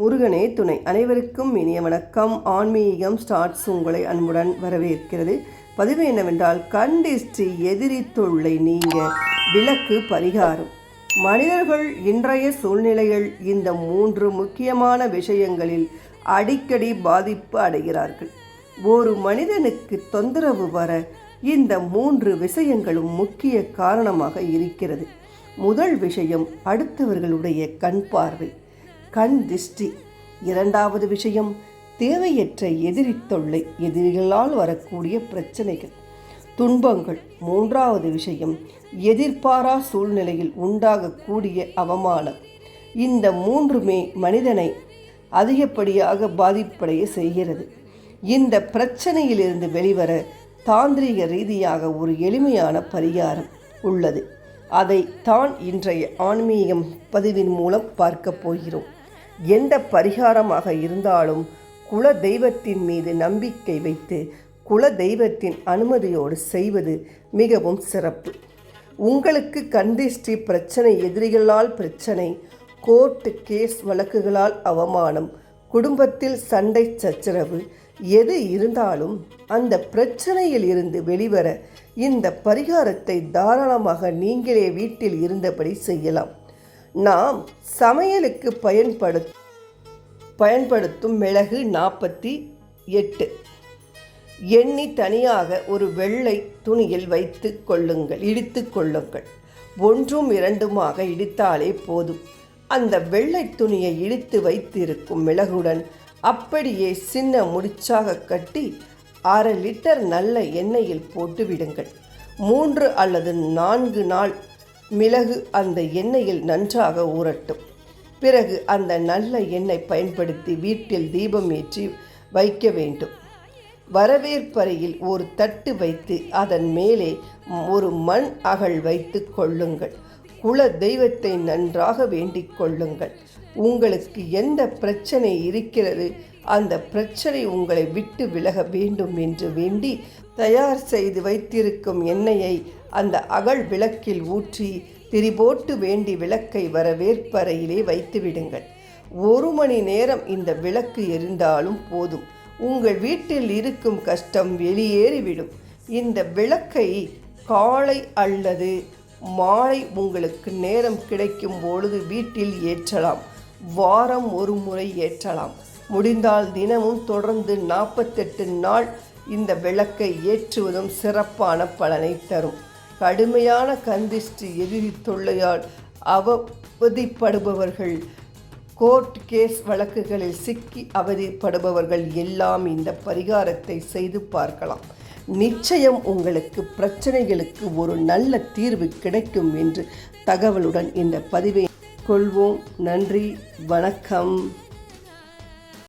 முருகனே துணை அனைவருக்கும் இனிய வணக்கம். ஆன்மீகம் ஸ்டார்ட்ஸ் உங்களை அன்புடன் வரவேற்கிறது. பதிவு என்னவென்றால் கண்டிஷ்டி எதிரி தொல்லை நீங்க விளக்கு பரிகாரம். மனிதர்கள் இன்றைய சூழ்நிலையில் இந்த மூன்று முக்கியமான விஷயங்களில் அடிக்கடி பாதிப்பு அடைகிறார்கள். ஒரு மனிதனுக்கு தொந்தரவு வர இந்த மூன்று விஷயங்களும் முக்கிய காரணமாக இருக்கிறது. முதல் விஷயம் அடுத்தவர்களுடைய கண் பார்வை. கண் திஷ்டி. இரண்டாவது விஷயம் தேவையற்ற எதிரி தொல்லை எதிரிகளால் வரக்கூடிய பிரச்சனைகள். துன்பங்கள். மூன்றாவது விஷயம் எதிர்பாரா சூழ்நிலையில் உண்டாகக்கூடிய அவமானம். இந்த மூன்றுமே மனிதனை அதிகப்படியாக பாதிப்படைய செய்கிறது. இந்த பிரச்சனையிலிருந்து வெளிவர தாந்திரிக ரீதியாக ஒரு எளிமையான பரிகாரம் உள்ளது. அதை தான் இன்றைய ஆன்மீகம் பதிவின் மூலம் பார்க்க போகிறோம். எந்த பரிகாரமாக இருந்தாலும் குல தெய்வத்தின் மீது நம்பிக்கை வைத்து குல தெய்வத்தின் அனுமதியோடு செய்வது மிகவும் சிறப்பு. உங்களுக்கு கந்திஷ்டி பிரச்சனை எதிரிகளால் பிரச்சனை கோர்ட்டு கேஸ் வழக்குகளால் அவமானம் குடும்பத்தில் சண்டை சச்சரவு எது இருந்தாலும் அந்த பிரச்சனையில் இருந்து வெளிவர இந்த பரிகாரத்தை தாராளமாக நீங்களே வீட்டில் இருந்தபடி செய்யலாம். நாம் சமையலுக்கு பயன்படு பயன்படுத்தும் மிளகு நாற்பத்தி எட்டு. எண்ணி தனியாக ஒரு வெள்ளை துணியில் வைத்து கொள்ளுங்கள் இடித்து கொள்ளுங்கள். ஒன்றும் இரண்டுமாக இடித்தாலே போதும். அந்த வெள்ளை துணியை இடித்து வைத்திருக்கும் மிளகுடன் அப்படியே சின்ன முடிச்சாக கட்டி அரை லிட்டர் நல்ல எண்ணெயில் போட்டு விடுங்கள் மூன்று அல்லது நான்கு நாள் மிளகு அந்த எண்ணெயில் நன்றாக ஊறட்டும். பிறகு அந்த நல்ல எண்ணெய் பயன்படுத்தி வீட்டில் தீபம் ஏற்றி வைக்க வேண்டும். வரவேற்பறையில் ஒரு தட்டு வைத்து அதன் மேலே ஒரு மண் அகல் வைத்து கொள்ளுங்கள். குல தெய்வத்தை நன்றாக வேண்டிக் கொள்ளுங்கள். உங்களுக்கு எந்த பிரச்சனை இருக்கிறது அந்த பிரச்சனை உங்களை விட்டு விலக வேண்டும் என்று வேண்டி தயார் செய்து வைத்திருக்கும் எண்ணெயை அந்த அகல் விளக்கில் ஊற்றி திரிபோட்டு வேண்டி விளக்கை வரவேற்பறையிலே வைத்து விடுங்கள் ஒரு மணி நேரம் இந்த விளக்கு எரிந்தாலும் போதும். உங்கள் வீட்டில் இருக்கும் கஷ்டம் வெளியேறிவிடும். இந்த விளக்கை காலை அல்லது மாலை உங்களுக்கு நேரம் கிடைக்கும் பொழுது வீட்டில் ஏற்றலாம். வாரம் ஒரு முறை ஏற்றலாம். முடிந்தால் தினமும் தொடர்ந்து நாற்பத்தெட்டு நாள் இந்த விளக்கை ஏற்றுவதும் சிறப்பான பலனை தரும். கடுமையான கந்திஷ்டி எதிரி தொல்லையால் அவதிப்படுபவர்கள் கோர்ட் கேஸ் வழக்குகளில் சிக்கி அவதிப்படுபவர்கள் எல்லாம் இந்த பரிகாரத்தை செய்து பார்க்கலாம். நிச்சயம் உங்களுக்கு பிரச்சனைகளுக்கு ஒரு நல்ல தீர்வு கிடைக்கும் என்று தகவலுடன் இந்த பதிவை கொள்வோம். நன்றி வணக்கம்.